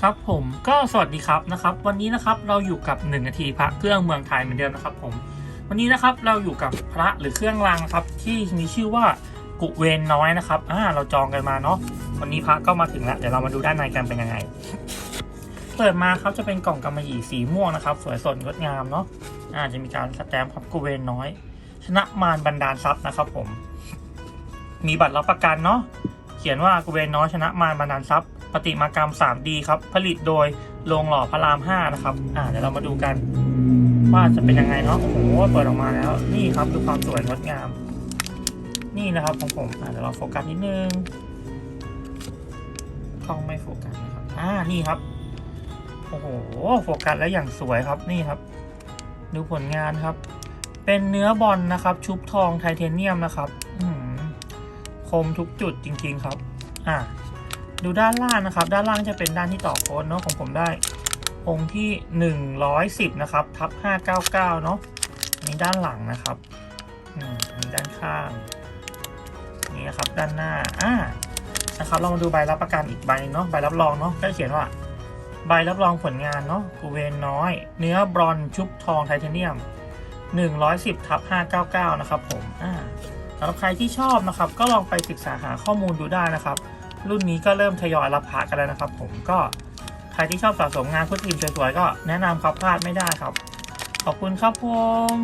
ครับผมก็สวัสดีครับนะครับ วันนี้นะครับเราอยู่กับ1นาทีพระเครื่องเมืองไทยเหมือนเดิมนะครับ ผม วันนี้นะครับเราอยู่กับพระหรือเครื่องรางครับ ที่มีชื่อว่ากุเวนน้อยนะครับอ่าเราจองกันมาเนาะวันนี้พระก็มาถึงแล้วเดี๋ยวเรามาดูด้านในกันเป็นยังไง เปิดมาครับจะเป็นกล่องกำมะหยี่สีม่วงนะครับ สวยสดงดงามเนาะอ่าจะมีการสแตมป์ครับกุเวนน้อย ชนะมารบันดาลทรัพย์นะครับ ผม มีบัตรรับประกันเนาะเขียนว่ากุเวนน้อยชนะมารบันดาลทรัพย์ ปฏิมากรรม 3D ครับ ผลิตโดยโรงหล่อพระราม 5 นะครับ อ่าเดี๋ยวเรามาดูกัน ว่าจะเป็นยังไงเนาะโอ้โหเปิดออกมาแล้ว นี่ครับดูความสวยงดงาม นี่นะครับของผมอ่าเดี๋ยวเราโฟกัสนิดนึงกล้องไม่โฟกัสนะครับอ่านี่ครับโอ้โหโฟกัสแล้วอย่างสวยครับนี่ครับ ดูผลงานครับ เป็นเนื้อบอลนะครับ ชุบทองไทเทเนียมนะครับคมทุกจุดจริง ๆ ครับ อ่า ดูด้านล่างนะครับ ด้านล่างจะเป็นด้านที่ต่อโค้ดเนาะของผมได้องค์ที่ 110 นะครับ ทับ 599 เนาะอันนี้ด้านหลังนะครับอันนี้ด้านข้าง นี่นะครับ ด้านหน้า อ่า นะครับ เรามาดูใบรับประกันอีกใบหนึงเนาะ ใบรับรองเนาะก็เขียนว่า ใบรับรองผลงานเนาะกูเวนน้อย เนื้อบรอนชุบทองไทเทเนียม 110 ทับ 599 นะครับผม อ่าสำหรับใครที่ชอบนะครับ ก็ลองไปศึกษาหาข้อมูลดูได้นะครับ รุ่นนี้ก็เริ่มทยอยรับพระกันแล้วนะครับ ผมก็ใครที่ชอบสะสมงานพุทธิมสวยๆก็แนะนำครับพลาดไม่ได้ครับ ขอบคุณครับผม